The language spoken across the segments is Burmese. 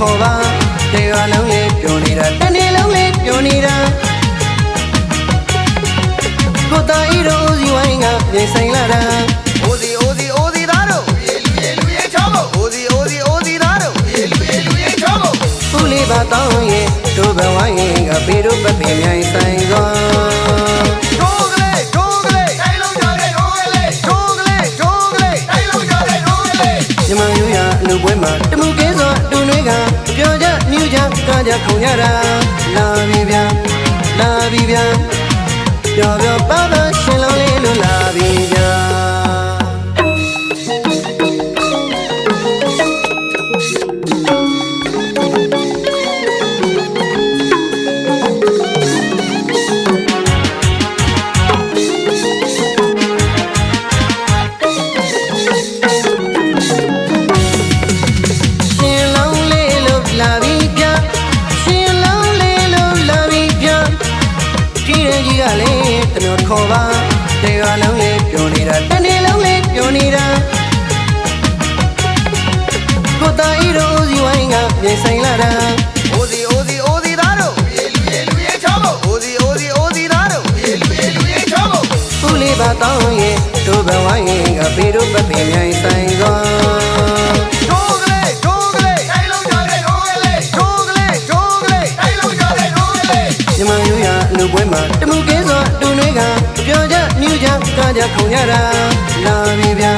ခေါ်ပါတေရွာလုံးလေးပျော်နေတာတနေ့လုံးလေးပျော်နေတာကိုတိုင်ရိုးစီဝိုင်းကပြေဆိုင်လာတာအိုစီအိုစီအိုစီသားတို့ရေလူရေလူရေချောမို့အိုစီအိုစီအိုစီသားတို့ရေလူရေလူရေချောမို့ဖူးလေးပါတောင်းရဲ့တို့ဘဝရင်ကပေတို့ပပင်မြိုင် ကားကြခုံကြတာလာပြီဗျာလာပြီဗျာပြောပြောပါပါရှင်လောင်းလေးလို့လာပြီ တာဤတို့ဦးစီဝိုင်းကပြင်ဆိုင်လာတာအိုစီအိုစီအိုစီသားတို့လူရလူရလူရချောဖို့အိုစီအိုစီအိုစီသားတို့လူရလူရလူရချောဖို့ဦးလေးပါတောင်းရဲ့တို့ဘဝရင်ကပေတို့ပပင်မြိုင်ဆိုင်သွားတိုးကလေးတိုးကလေးတိုင်းလုံးကြတဲ့တိုးကလေးတိုးကလေးတိုးကလေးတိုင်းလုံးကြတဲ့တိုးကလေးမြမရိုးရအလူပွဲမှာတမှုကင်းစွာတူနွေးကပြောကြမြူကြကားကြခုံကြတာလာပြီဗျာ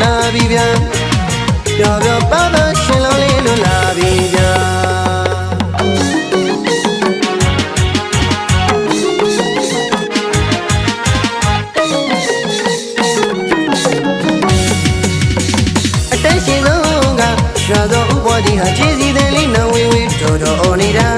လာပြီဗျာ ပြောပြောပါပါရှင်လောင်းလေးလို့လာပြီဗျာအတန်းရှင်ဆုံးကရွာသောဥပ္ပဒီဟာခြေစီတဲ့လေးနဝေဝေတော်တော်အော်နေတာ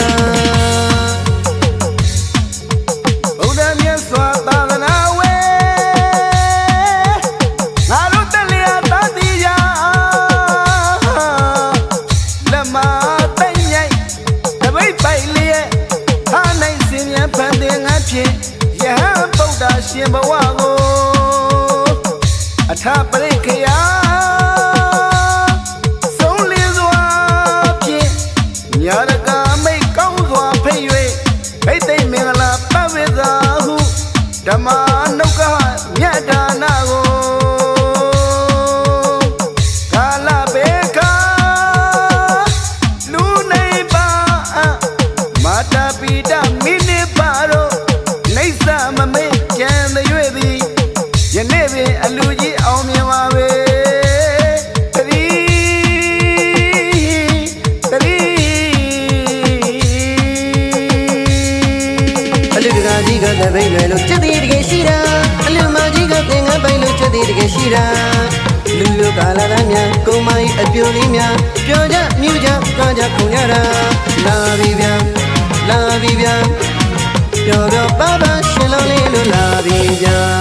ဓမ္မနုက္ခမြတ်ဒါနကိုကာလဘေကလူနေပါမာတာပိတမိနေပါတော့နေဆာမမေ့ကြံ the ရွေသည်ယနေ့ပင်အလူကြီးအောင်မြင်ပါပဲ န်းပိုင်လို့စက်သေးတကယ်ရှိတာလူလူကာလာသားများကုံမကြီးအပြိုလေးများပြောကြမြူကြကားကြခုံကြတာလာပြီဗျာလာပြီဗျာပြောပြောပါပါရှင်လောင်းလေးလို့လာပြီဗျာဗု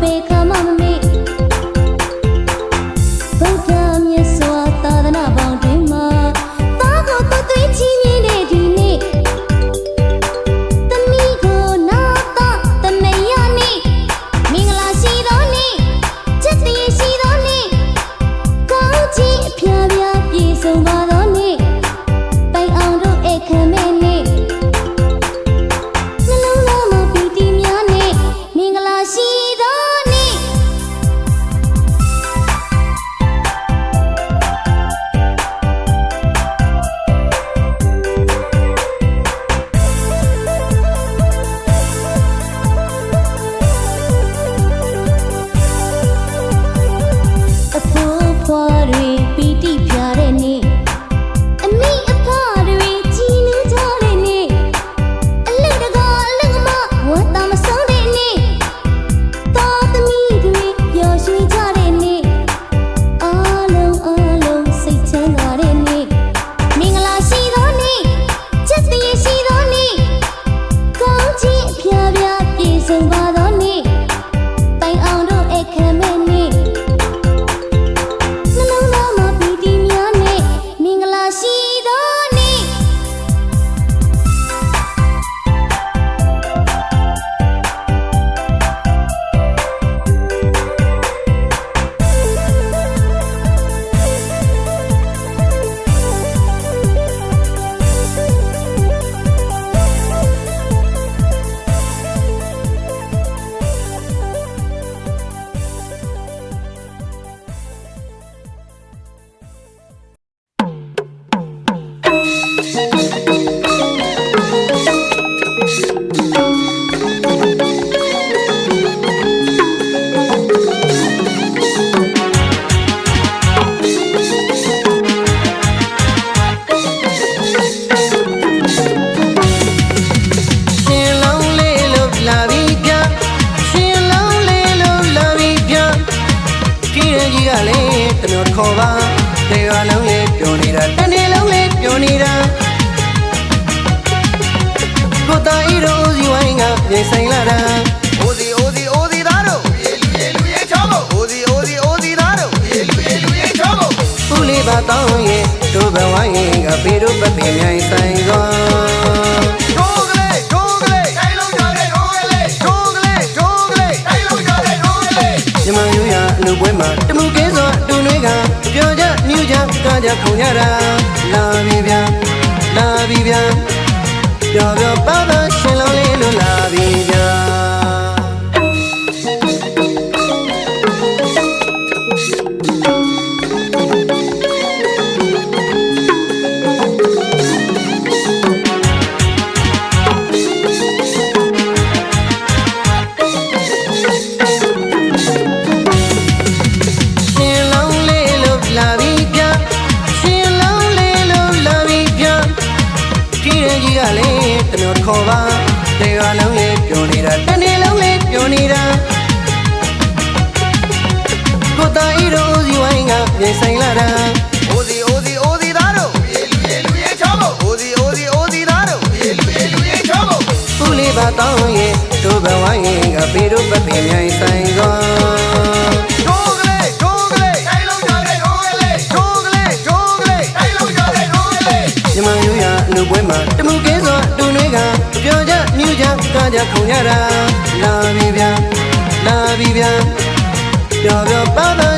baby, come on, baby. လုံးလေးပျော်နေတာကိုတာဤတို့ဦးစီဝိုင်းကပြင်ဆိုင်လာတာအိုစီအိုစီအိုစီသားတို့ရေလူရေလူရေချောဖို့အိုစီအိုစီအိုစီသားတို့ရေလူရေလူရေချောဖို့ဦးလေးပါတောင်းရင်တို့ဘဝရင်ကပေတို့ပပင်မြိုင်ဆိုင်သော ကြကားကြခုံကြတာလာပြီဗျာလာပြီဗျာပြောပြောပါပါရှင်လုံးလေးလို့လာပြီ လည်းတမျိုးတစ်ခေါ်ပါတေရွာလုံးလေးပျော်နေတာတနေ့လုံးလေးပျော်နေတာကိုတာဤတို့ဦးစီဝိုင်းကပြင်ဆိုင်လာတာအိုစီအိုစီအိုစီသားတို့ရေလူရေလူရေချောဖို့အိုစီအိုစီအိုစီသားတို့ရေလူရေလူရေချောဖို့ဦးလေးပါတောင်းရင်တို့ ကားကြခုံကြတာလာပြီဗျာလာပြီဗျာပြောပြောပ